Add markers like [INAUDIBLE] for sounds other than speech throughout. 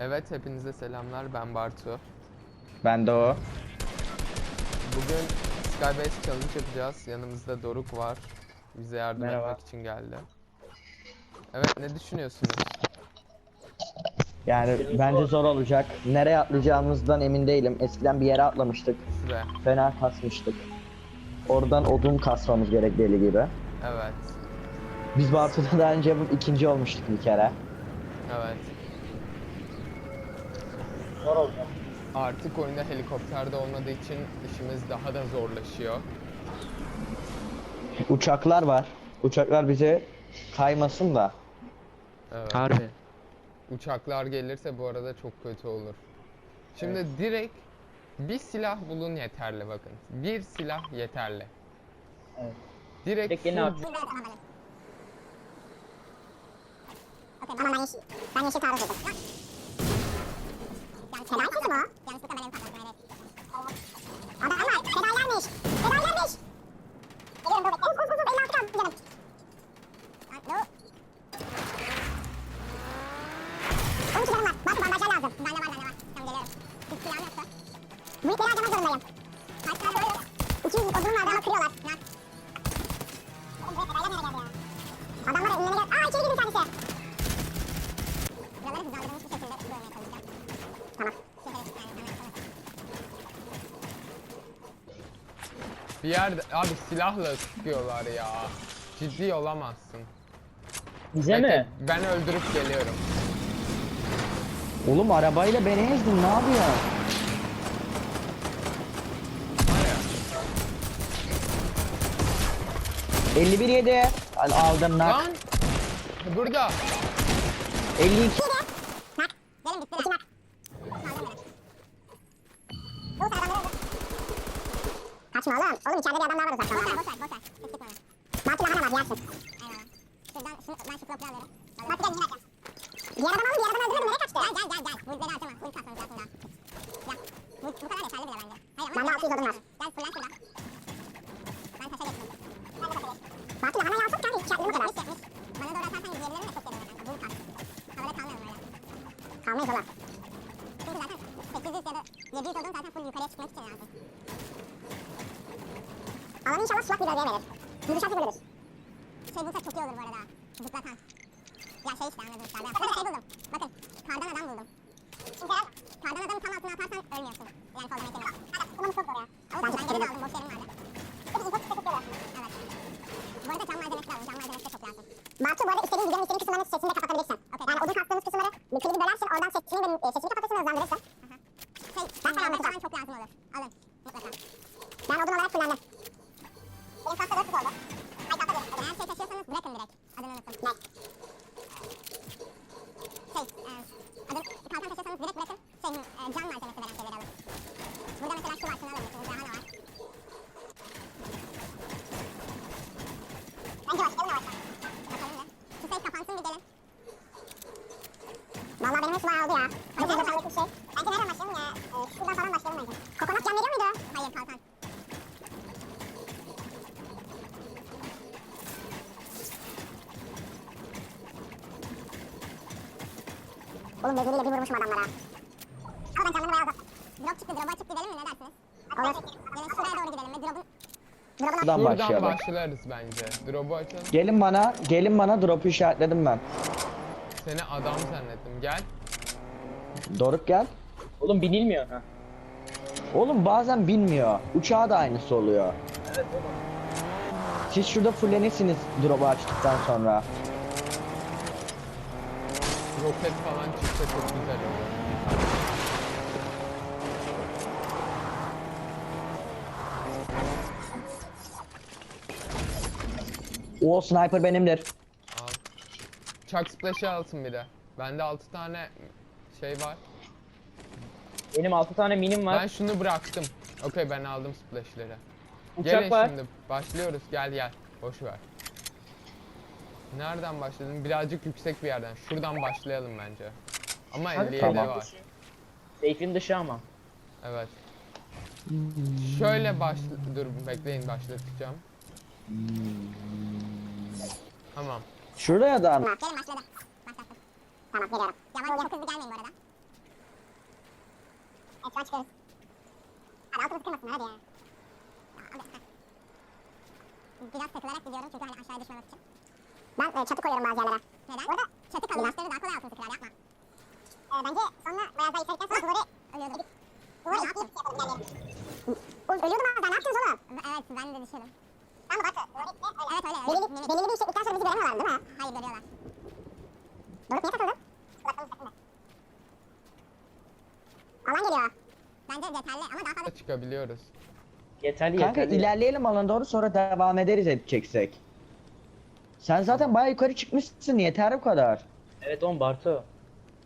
Evet hepinize selamlar ben Bartu. Ben de o. Bugün Skybase challenge yapacağız. Yanımızda Doruk var. Bize yardım Merhaba. etmek için geldi. Evet ne düşünüyorsunuz? Yani bence zor olacak. Nereye atlayacağımızdan emin değilim. Eskiden bir yere atlamıştık. Şuraya. Fena kasmıştık. Oradan odun kasmamız gerek deli gibi. Evet. Biz Bartu'da daha önce bu ikinci olmuştuk bir kere. Evet. Zor olacak. Artık oyunda helikopterde olmadığı için işimiz daha da zorlaşıyor. Uçaklar var. Uçaklar bize kaymasın da. Evet. Harbi. Uçaklar gelirse bu arada çok kötü olur. Şimdi direkt bir silah bulun yeterli bakın. Bir silah yeterli. Evet. Direkt at. Okey, ama ben yeşil, ben yeşil taarruz dedim. Bir yerde abi silahla sıkıyorlar ya. Ciddi olamazsın. Bize Bekle, mi? Ben öldürüp geliyorum. Oğlum arabayla beni ezdin ne yapıyorsun? Ya. 51 yedi. Al- Aldım nak. Lan! Burada. 52. Kaçma oğlum. Oğlum içeride bir adam daha var uzakta. Boş ver boş ver boş ver. Hiç gitme ona. Batı lahana var yersin. Eyvallah. Şuradan şunu, ben şu blokları alıyorum. Gel yine gel. Diğer adam alın diğer adam öldürme nereye kaçtı? Gel gel gel gel. Bulutları harcama. Bulut kasmamız lazım daha. Gel. Bu, bu kadar yeterli bile bence. Hayır Bende 600 odun var. Gel fırlan şuradan. Ben taşa geçtim. Ben de taşa geçtim. Batı lahana alsak kanka hiç yapmıyor kadar. Yapmış yapmış. Bana doğru atarsan diğerlerini de çok geliyor kanka. Bulut kas. Havada kalmayalım öyle. Kalmayız ola. Çünkü zaten 800 ya da 700 odun zaten full yukarıya çıkmak için lazım. Alanı inşallah sulak bir bölgeye verir. Yürüyüşe bölürüz. Şey bulsak çok iyi olur bu arada. Zıplatan. Ya şey işte anladın işte. Ben burada şey buldum. Bakın kardan adam buldum. Çünkü eğer kardan adamı tam altına atarsan ölmüyorsun. Yani mekanı. Hadi bunu çok zor ya. Ben çok geri aldım. Boş yerim vardı. Peki info çıktı tutuyorlar. Evet. Bu arada cam malzemesi lazım. Cam malzemesi de çok lazım. Bartu bu arada istediğin videonun istediğin kısımlarını sesini de kapatabilirsin. Okay, yani odun kastığımız kısımları bir klibi bölersin. Oradan sesini e, sesini kapatırsın hızlandırırsın. Oğlum bezeliyle bir vurmuşum adamlara. Ama ben canlarını bayağı uzattım. Drop çıktı, drop'a açıp gidelim mi ne dersiniz? Olur. Gelin şuraya doğru gidelim ve drop'un... Drop'un Buradan Buradan başlayalım. başlarız bence. Drop'u açalım. Gelin bana, gelin bana drop'u işaretledim ben. Seni adam zannettim. Gel. Doruk gel. Oğlum binilmiyor. Ha. Oğlum bazen bilmiyor. Uçağa da aynısı oluyor. Evet oğlum. Siz şurada fullenirsiniz drop'u açtıktan sonra. Roket falan çıksa çok güzel olur. O sniper benimdir. Al. Chuck Splash'ı alsın bir de. Bende 6 tane şey var. Benim 6 tane minim var. Ben şunu bıraktım. Okey ben aldım splash'leri. Uçak Gelin var. şimdi başlıyoruz gel gel. Boş ver. Nereden başladın? Birazcık yüksek bir yerden. Şuradan başlayalım bence. Ama Hadi 57 tamam. var. Seyfin dışı ama. Evet. Şöyle başla... Dur bekleyin başlatacağım. Tamam. Şuraya da Tamam, gelin başladı. Başlattım. Tamam, geliyorum. Yavaş, çok hızlı gelmeyin bu arada. Evet şu an çıkıyoruz. Hadi altımız kırmasın hadi ya. Biraz takılarak gidiyorum çünkü hani aşağıya düşmemek için. Ben e, çatı koyuyorum bazı yerlere. Neden? Orada çatı kalıyor. Müşteri daha kolay altın sıkılar yapma. E, bence sonra biraz daha yükseldikten sonra duvarı ölüyordum. Duvarı şey yani. Oğlum ölüyordum ama ne yaptınız oğlum? Evet ben de düşüyordum. Tamam bak. Duvarı itti. Öyle. Evet öyle. Belirli, belirli bir yükseklikten sonra bizi göremiyorlar değil mi? Hayır görüyorlar. Doruk niye takıldın? Kulaklığımız takıldı. Alan geliyor. Bence yeterli ama daha fazla Çıkabiliyoruz. Yeterli Kanka yeterli. ilerleyelim alana doğru sonra devam ederiz edeceksek. Sen zaten baya yukarı çıkmışsın yeter bu kadar. Evet on Bartu.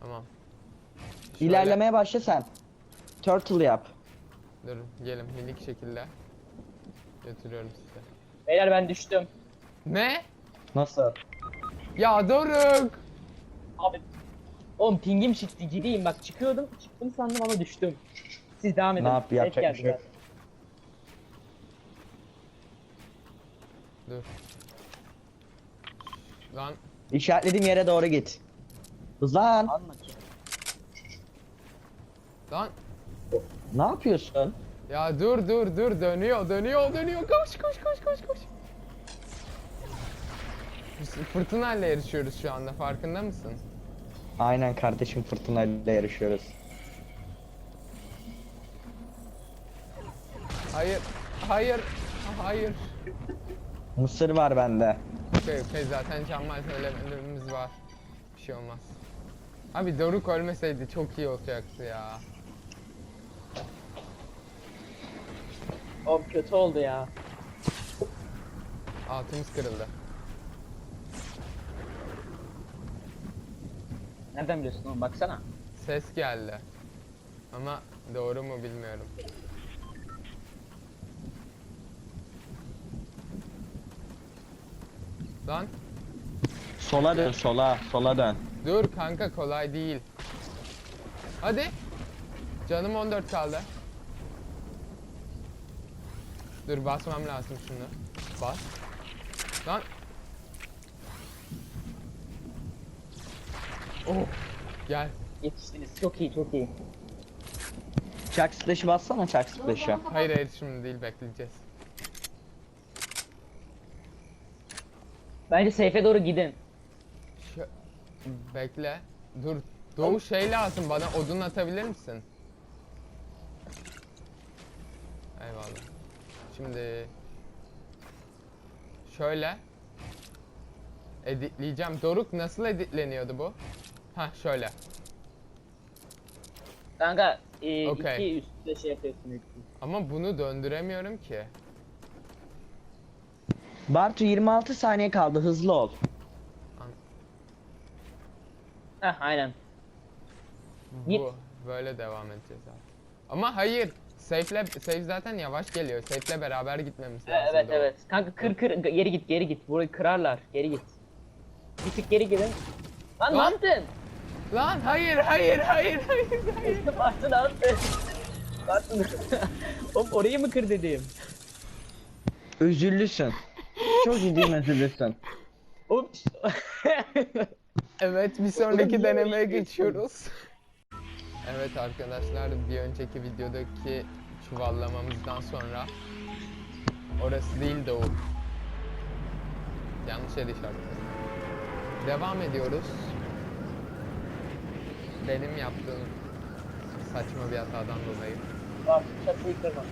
Tamam. Şöyle- İlerlemeye başla sen. Turtle yap. Dur gelin minik şekilde. Götürüyorum size. Beyler ben düştüm. Ne? Nasıl? Ya Doruk! Abi. Oğlum pingim çıktı gideyim bak çıkıyordum çıktım sandım ama düştüm. Siz devam edin. Ne yap- Hep yapacak bir şey yok. Dur. Lan İşaretlediğim yere doğru git. Hızlan. Alma ki. lan. Ne yapıyorsun? Ya dur dur dur dönüyor dönüyor dönüyor koş koş koş koş koş. Biz fırtınayla yarışıyoruz şu anda farkında mısın? Aynen kardeşim fırtınayla yarışıyoruz. Hayır hayır hayır. Mısır var bende. Okey okey zaten can malzemelerimiz var. Bir şey olmaz. Abi Doruk ölmeseydi çok iyi olacaktı ya. Oğlum kötü oldu ya. Altımız kırıldı. Nereden biliyorsun oğlum baksana. Ses geldi. Ama doğru mu bilmiyorum. Lan Sola dön sola sola dön. dur kanka kolay değil. Hadi. Canım 14 kaldı. Dur basmam lazım şunu. Bas. Lan. Oh. Gel. Yetiştiniz çok iyi çok iyi. Çak splash'ı bassana çak splash'ı. Hayır hayır şimdi değil bekleyeceğiz. Bence safe'e doğru gidin. Şu... Bekle. Dur. Doğu şey lazım bana odun atabilir misin? Eyvallah. Şimdi şöyle editleyeceğim. Doruk nasıl editleniyordu bu? Ha şöyle. Kanka e, Okey. iki üstte şey yapıyorsun. Ama bunu döndüremiyorum ki. Bartu 26 saniye kaldı hızlı ol. Heh aynen. Git. Bu böyle devam edeceğiz abi. Ama hayır. Safe'le safe zaten yavaş geliyor. Safe'le beraber gitmemiz lazım. evet evet. Kanka kır kır geri git geri git. Burayı kırarlar. Geri git. Bir tık geri gidin. Lan ne Lan. yaptın? Lan hayır hayır hayır hayır. hayır. [LAUGHS] Bartu ne yaptın? Bartu [LAUGHS] Oğlum orayı mı kır dedim? Üzüllüsün. Çok ciddi üzüllüsün. Oğlum. [LAUGHS] Evet bir sonraki denemeye geçiyoruz. evet arkadaşlar bir önceki videodaki çuvallamamızdan sonra orası değil de o. Yanlış yere işaretledim. Devam ediyoruz. Benim yaptığım saçma bir hatadan dolayı. Bartu çatıyı kırma.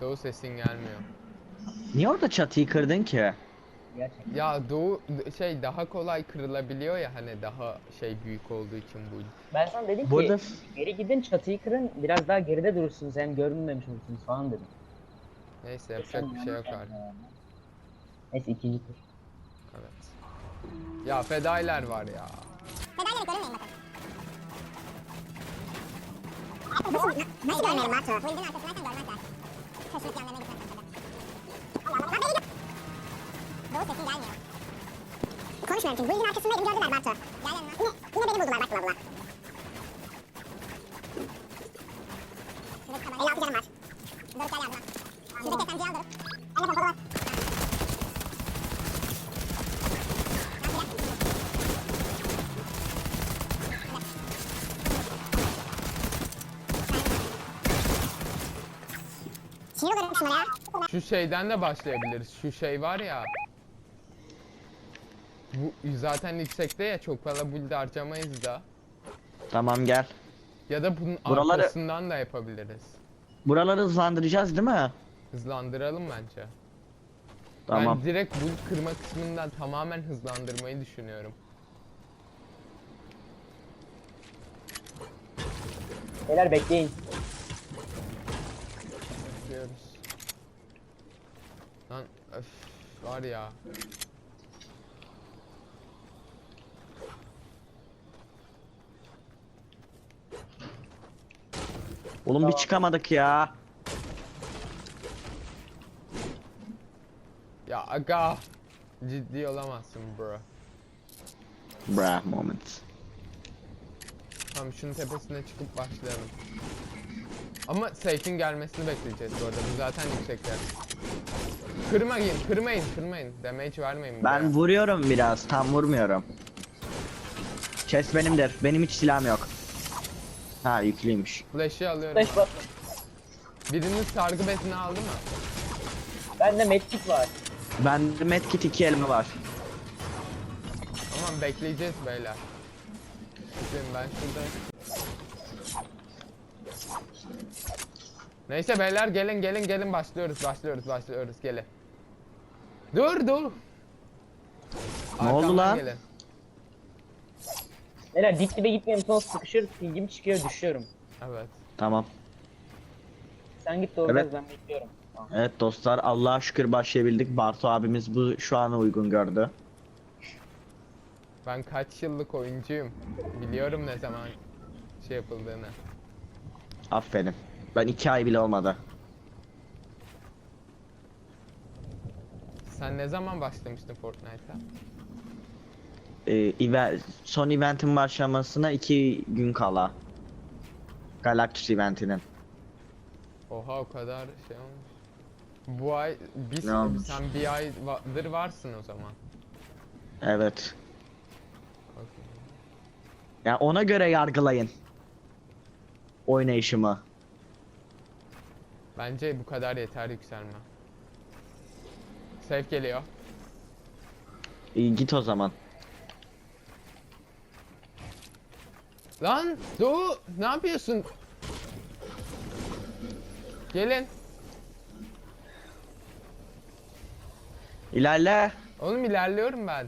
Doğu sesin gelmiyor. Niye orada çatıyı kırdın ki? Gerçekten. Ya Doğu şey daha kolay kırılabiliyor ya hani daha şey büyük olduğu için bu. Ben sana dedim ki Burada geri gidin çatıyı kırın biraz daha geride durursunuz hem görünmemiş olursunuz falan dedim. Neyse yapacak bir şey yok artık. Neyse ikinci tur. Evet. Ya fedailer var ya. Fedaileri görünmeyin bakın. Nasıl, nasıl görmeyelim Bartu? Bu yüzden arkasındayken yanlarına gitmezsen tabii. Allah Allah. Doğu sesin gelmiyor. Konuşmuyorum çünkü. Bu yüzden arkasındaydım gördüler Bartu. Gel yanına. Yine, yine beni buldular bak bula bula. Sinir olurum şunlara ya. Şu şeyden de başlayabiliriz. Şu şey var ya. Bu zaten yüksekte ya çok fazla build harcamayız da. Tamam gel. Ya da bunun Buraları- arkasından da yapabiliriz. Buraları hızlandıracağız değil mi? Hızlandıralım bence. Tamam. Ben direkt build kırma kısmından tamamen hızlandırmayı düşünüyorum. Beyler bekleyin. Bekliyoruz. Lan öf var ya. Oğlum bir çıkamadık ya. Ya aga. Ciddi olamazsın bro. Bra moment. Tamam şunun tepesine çıkıp başlayalım. Ama safe'in gelmesini bekleyeceğiz bu arada. Bu zaten yüksekler. Kırmayın, kırmayın, kırmayın. Damage vermeyin. Ben buraya. vuruyorum biraz. Tam vurmuyorum. Chest benimdir. Benim hiç silahım yok. Ha yüklüymüş. Flash'ı alıyorum. Flash bas. Birinin sargı bezini aldı mı? Bende medkit var. Bende medkit iki elma var. Tamam bekleyeceğiz beyler. Bakın ben şurada... Neyse beyler gelin gelin gelin başlıyoruz başlıyoruz başlıyoruz gelin. Dur dur. Ne oldu Arkamdan lan? gelin. Beyler dip dibe gitmeyelim sonra sıkışır. Pingim çıkıyor düşüyorum. Evet. Tamam. Sen git doğru Evet. ben bekliyorum. Tamam. Evet dostlar Allah'a şükür başlayabildik. Bartu abimiz bu şu an uygun gördü. Ben kaç yıllık oyuncuyum. Biliyorum ne zaman şey yapıldığını. Aferin. Ben iki ay bile olmadı. Sen ne zaman başlamıştın Fortnite'a? Ee, eve- son eventin başlamasına iki gün kala. Galactus eventinin. Oha o kadar şey olmuş. Bu ay bir Ne olmuş? sen bir aydır varsın o zaman. Evet. Okey. Ya ona göre yargılayın. Oynayışımı. Bence bu kadar yeter yükselme. Safe geliyor. İyi git o zaman. Lan Doğu ne yapıyorsun? Gelin. İlerle. Oğlum ilerliyorum ben.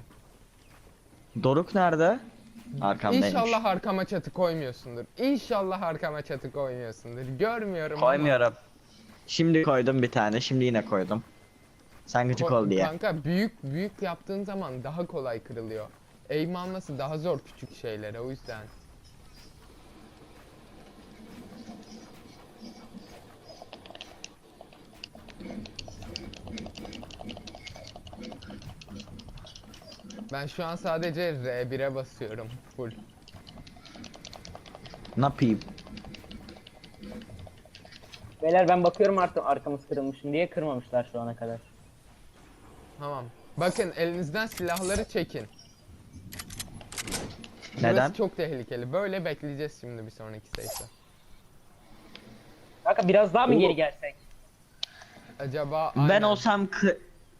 Doruk nerede? Arkamdaymış. İnşallah arkama çatı koymuyorsundur. İnşallah arkama çatı koymuyorsundur. Görmüyorum ama. Koymuyorum. Şimdi koydum bir tane. Şimdi yine koydum. Sen gıcık Ko- ol diye. Kanka büyük büyük yaptığın zaman daha kolay kırılıyor. Aim alması daha zor küçük şeylere o yüzden. Ben şu an sadece R1'e basıyorum full. Ne yapayım? Beyler ben bakıyorum artık arkamız kırılmış mı diye kırmamışlar şu ana kadar. Tamam. Bakın elinizden silahları çekin. Neden? Burası çok tehlikeli. Böyle bekleyeceğiz şimdi bir sonraki safe'de. Kanka biraz daha mı Oğlum. geri gelsek? Acaba Ben aynen. olsam kı-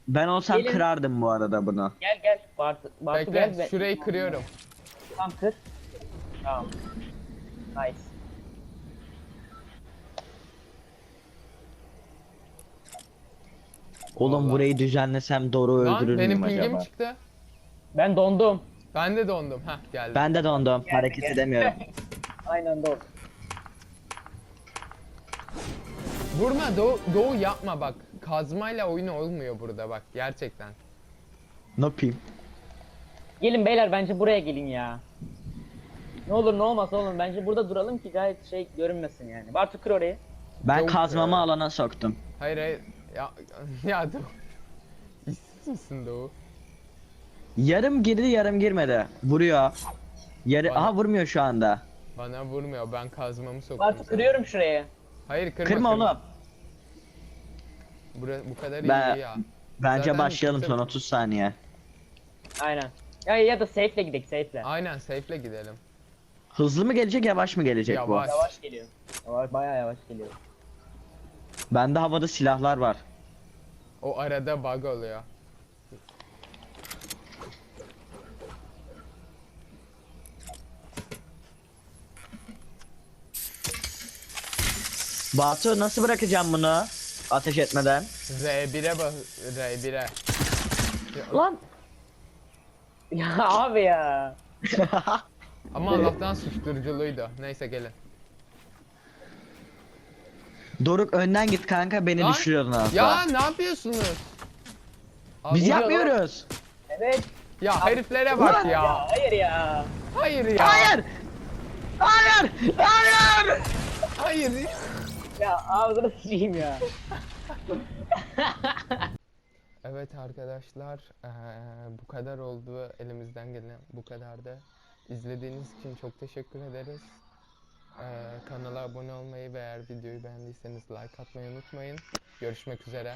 ben olsam Gelin. kırardım bu arada bunu. Gel gel Bartu, Bartu Bekle gel. şurayı kırıyorum. Tamam kır. Tamam. Nice. Oğlum Vallahi. burayı düzenlesem Doruk'u öldürür Lan benim müyüm pingim acaba? çıktı. Ben dondum. Ben de dondum. Heh geldi. Ben de dondum. Hareket edemiyorum. [LAUGHS] Aynen doğru. Vurma Doğu, Doğu yapma bak. Kazmayla oyun olmuyor burada bak gerçekten. ne yapayım? Gelin beyler bence buraya gelin ya. Ne olur ne olmaz oğlum bence burada duralım ki gayet şey görünmesin yani. Bartu kır orayı. Ben Yok kazmamı ya. alana soktum. Hayır hayır. Ya, [LAUGHS] ya Doğu. İşsiz misin Doğu? Yarım girdi yarım girmedi. Vuruyor. Yarı Bana- aha vurmuyor şu anda. Bana vurmuyor. Ben kazmamı soktum. Bartu sana. kırıyorum şuraya. Hayır kırma. Kırma oğlum. Bura, bu kadar Ben- iyi ya. Bence Zaten başlayalım kimse- son 30 saniye. Aynen. Ya ya da safe'le gidelim safe'le. Aynen safe'le gidelim. Hızlı mı gelecek yavaş mı gelecek Yavaş. Yavaş geliyor. Yavaş bayağı yavaş geliyor. Bende havada silahlar var. O arada bug oluyor. Batu nasıl bırakacağım bunu? Ateş etmeden. R1'e bak R1'e. Lan. Ya abi ya. Ama Allah'tan susturuculuydu. Neyse gelin. Doruk önden git kanka beni Lan, düşürüyordun az Ya ne yapıyorsunuz? Abi- Biz Ya- yapmıyoruz. Evet. Ya heriflere bak ya. Hayır ya. Hayır ya. Hayır. Hayır. Hayır. Hayır. Ya ağzını sıçayım ya. [LAUGHS] Evet arkadaşlar eee, bu kadar oldu elimizden gelen bu kadardı. İzlediğiniz için çok teşekkür ederiz. Kanala abone olmayı ve eğer videoyu beğendiyseniz like atmayı unutmayın. Görüşmek üzere.